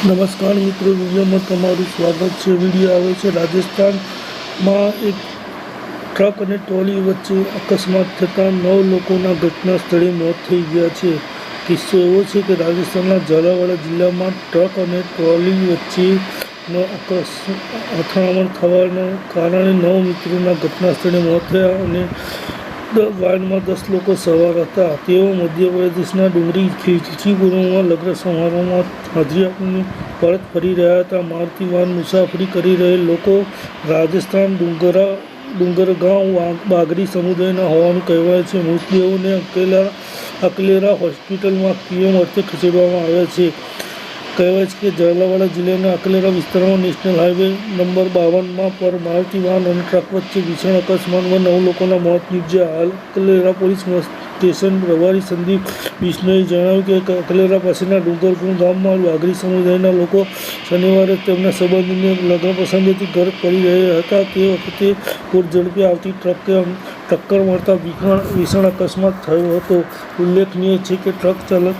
નમસ્કાર મિત્રો, વિડીયોમાં તમારું સ્વાગત છે. વીડિયો આવે છે રાજસ્થાનમાં એક ટ્રક અને ટ્રોલી વચ્ચે અકસ્માત થતાં નવ લોકોના ઘટના સ્થળે મોત થઈ ગયા છે. કિસ્સો એવો છે કે રાજસ્થાનના ઝાલાવાડા જિલ્લામાં ટ્રક અને ટ્રોલી વચ્ચેનો અકસ, અથડામણ થવાના કારણે નવ મિત્રોના ઘટના સ્થળે મોત થયા અને વાનમાં દસ લોકો સવાર હતા. તેઓ મધ્યપ્રદેશના ડુંગરી ખીચીપુરમાં લગ્ન સમારોહમાં હાજરી આપીને પરત ફરી રહ્યા હતા. મારુતિ વાન મુસાફરી કરી રહેલ લોકો રાજસ્થાન ડુંગરા, ડુંગરગાંવ બાગરી સમુદાયના હોવાનું કહેવાય છે. મૃતદેહોને અકેલા, અકલેરા હોસ્પિટલમાં પીએમ અર્થે ખસેડવામાં આવ્યા છે. કહેવાય છે કે ઝાલાવાડા જિલ્લાના અકલેરા વિસ્તારમાં નેશનલ હાઈવે નંબર બાવનમાં પર મારુતિ વાહન અને ટ્રક વચ્ચે ભીષણ અકસ્માતમાં નવ લોકોના મોત નીપજ્યા. અકલેરા પોલીસ સ્ટેશન પ્રભારી સંદીપ બિશ્નોએ જણાવ્યું કે અકલેરા પાસેના ડુંગરપુર ગામમાં વાઘરી સમુદાયના લોકો શનિવારે તેમના સંબંધીને લગ્ન પ્રસંગેથી ઘર કરી રહ્યા હતા. તે વખતે પૂર ઝડપે આવતી ટ્રકે ટક્કર મળતા ભીષણ અકસ્માત થયો હતો. ઉલ્લેખનીય છે કે ટ્રક ચાલક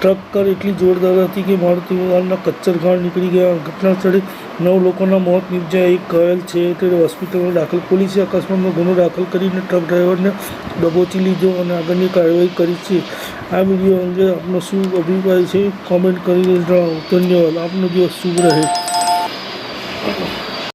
ટ્રક્કર એટલી જોરદાર હતી કે મારુતિ વાહનના કચ્ચર ઘાણ નીકળી ગયા. ઘટના સ્થળે નવ લોકોના મોત નીપજ્યા. એક ઘાયલ છે તે હોસ્પિટલમાં દાખલ. પોલીસે અકસ્માતનો ગુનો દાખલ કરીને ટ્રક ડ્રાઈવરને દબોચી લીધો અને આગળની કાર્યવાહી કરી છે. આ વીડિયો અંગે આપનો શું અભિપ્રાય છે? કોમેન્ટ કરીને જણાવો. ધન્યવાદ. આપનો દિવસ શુભ રહે.